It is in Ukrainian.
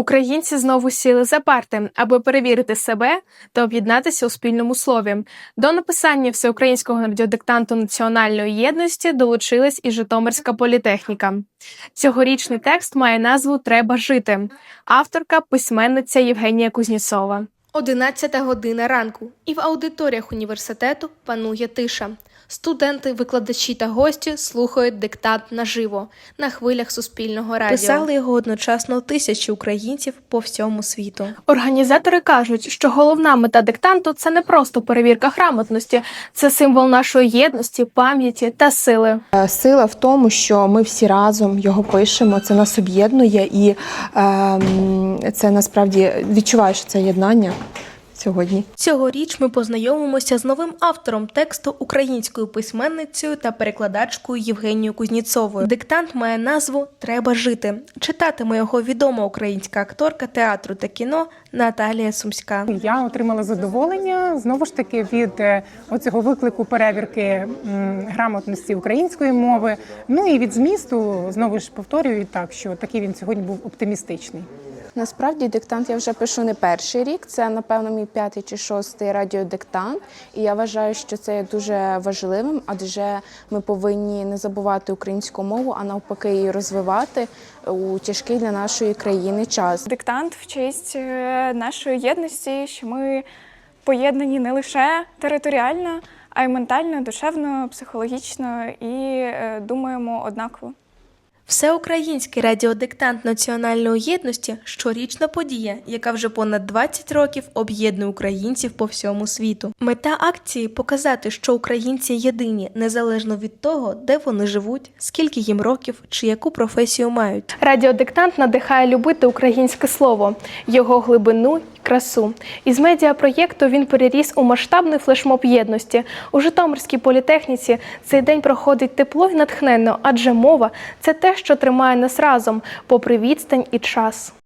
Українці знову сіли за парти, аби перевірити себе та об'єднатися у спільному слові. До написання всеукраїнського радіодиктанту національної єдності долучилась і Житомирська політехніка. Цьогорічний текст має назву Треба жити авторка письменниця Євгенія Кузніцова. 11 година ранку, і в аудиторіях університету панує тиша. Студенти, викладачі та гості слухають диктант наживо на хвилях суспільного радіо. Писали його одночасно тисячі українців по всьому світу. Організатори кажуть, що головна мета диктанту це не просто перевірка грамотності, це символ нашої єдності, пам'яті та сили. Е, сила в тому, що ми всі разом його пишемо. Це нас об'єднує, і е, це насправді відчуваєш це єднання сьогодні. Цьогоріч ми познайомимося з новим автором тексту українською письменницею та перекладачкою Євгенією Кузнєцовою. Диктант має назву Треба жити. Читатиме його відома українська акторка театру та кіно Наталія Сумська. Я отримала задоволення знову ж таки від е, оцього виклику перевірки грамотності української мови. Ну і від змісту знову ж повторюю так, що такий він сьогодні був оптимістичний. Насправді диктант я вже пишу не перший рік. Це напевно мій п'ятий чи шостий радіодиктант. І я вважаю, що це є дуже важливим, адже ми повинні не забувати українську мову, а навпаки її розвивати у тяжкий для нашої країни час. Диктант в честь е, нашої єдності, що ми поєднані не лише територіально, а й ментально, душевно, психологічно і е, думаємо однаково. Всеукраїнський радіодиктант національної єдності щорічна подія, яка вже понад 20 років об'єднує українців по всьому світу. Мета акції показати, що українці єдині незалежно від того, де вони живуть, скільки їм років чи яку професію мають. Радіодиктант надихає любити українське слово, його глибину красу. Із медіапроєкту він переріс у масштабний флешмоб єдності. У Житомирській політехніці цей день проходить тепло і натхненно, адже мова це те, що тримає нас разом, попри відстань і час.